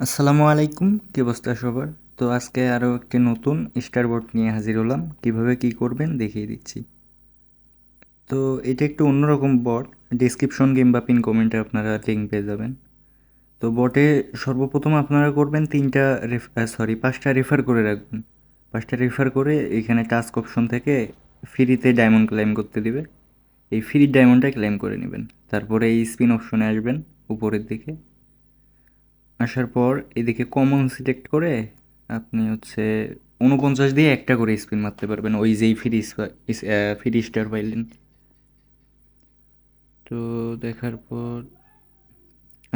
আসসালামু আলাইকুম, কী অবস্থা সবার? তো আজকে আরও একটি নতুন স্টার বোর্ড নিয়ে হাজির হলাম। কীভাবে কি করবেন দেখিয়ে দিচ্ছি। তো এটা একটু অন্যরকম বট ডিসক্রিপশন কিংবা পিন কমেন্টে আপনারা লিঙ্ক পেয়ে যাবেন। তো বটে সর্বপ্রথম আপনারা করবেন তিনটা সরি পাঁচটা রেফার করে রাখবেন। পাঁচটা রেফার করে এখানে টাস্ক অপশন থেকে ফ্রিতে ডায়মন্ড ক্লেম করতে দিবে। এই ফ্রি ডায়মন্ডটা ক্লেম করে নেবেন। তারপরে এই স্পিন অপশনে আসবেন উপরের দিকে। আসার পর এদিকে কমন সিলেক্ট করে আপনি হচ্ছে উনপঞ্চাশ দিয়ে একটা করে স্পিন মারতে পারবেন ওই যেই ফ্রি ফ্রি স্টার পাইলেন তো দেখার পর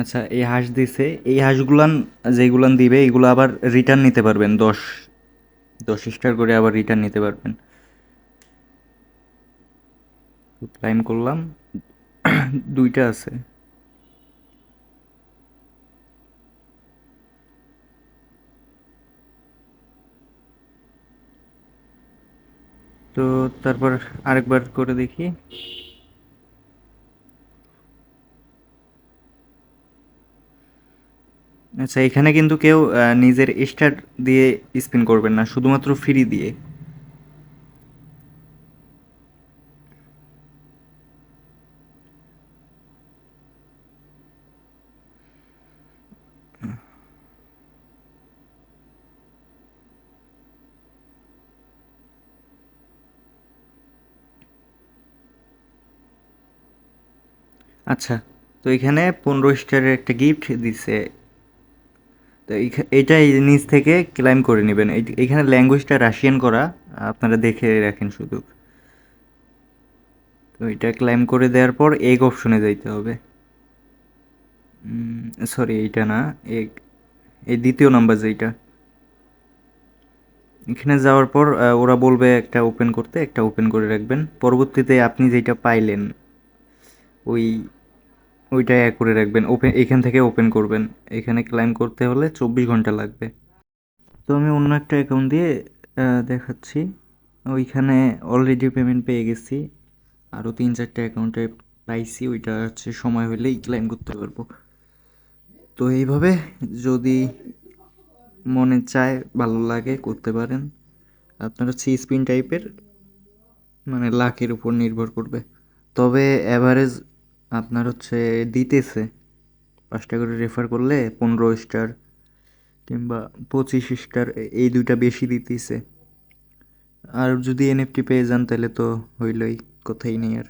আচ্ছা এই হাঁস দিছে, এই হাঁসগুলান যেগুলান দিবে, এগুলো আবার রিটার্ন নিতে পারবেন, দশ দশ স্টার করে আবার রিটার্ন নিতে পারবেন। ক্লাইম করলাম, দুইটা আছে। তো তারপর আরেকবার করে দেখি। আচ্ছা এখানে কিন্তু কেউ নিজের স্টার দিয়ে স্পিন করবেন না, শুধুমাত্র ফ্রি দিয়ে। আচ্ছা তো এখানে পনেরো স্টারের একটা গিফট দিছে। তো এই নিচ থেকে ক্লাইম করে নেবেন। এইখানে ল্যাঙ্গুয়েজটা রাশিয়ান করা, আপনারা দেখে রাখেন শুধু। তো এটা ক্লাইম করে দেওয়ার পর এগ অপশনে যাইতে হবে। সরি এইটা না এগ এই দ্বিতীয় নাম্বার যেইটা। এখানে যাওয়ার পর ওরা বলবে একটা ওপেন করতে, একটা ওপেন করে রাখবেন। পরবর্তীতে আপনি যেটা পাইলেন ওই ওইটা এক করে রাখবেন। ওপেন এখান থেকে ওপেন করবেন। এখানে ক্লাইম করতে হলে চব্বিশ ঘণ্টা লাগবে। তো আমি অন্য একটা অ্যাকাউন্ট দিয়ে দেখাচ্ছি। ওইখানে অলরেডি পেমেন্ট পেয়ে গেছি। আরও তিন চারটে অ্যাকাউন্টে পাইছি। ওইটা হচ্ছে সময় হলেই ক্লাইম করতে পারব। তো এইভাবে যদি মনে চায়, ভালো লাগে, করতে পারেন। আপনার হচ্ছে স্পিন টাইপের মানে লাকের উপর নির্ভর করবে। তবে অ্যাভারেজ আপনার হচ্ছে দিতেছে। পাঁচটা করে রেফার করলে পনেরো স্টার কিংবা পঁচিশ স্টার এই দুইটা বেশি দিতেছে। আর যদি এনএফটি পেয়ে যান তাহলে তো হইলই, কথাই নেই আর।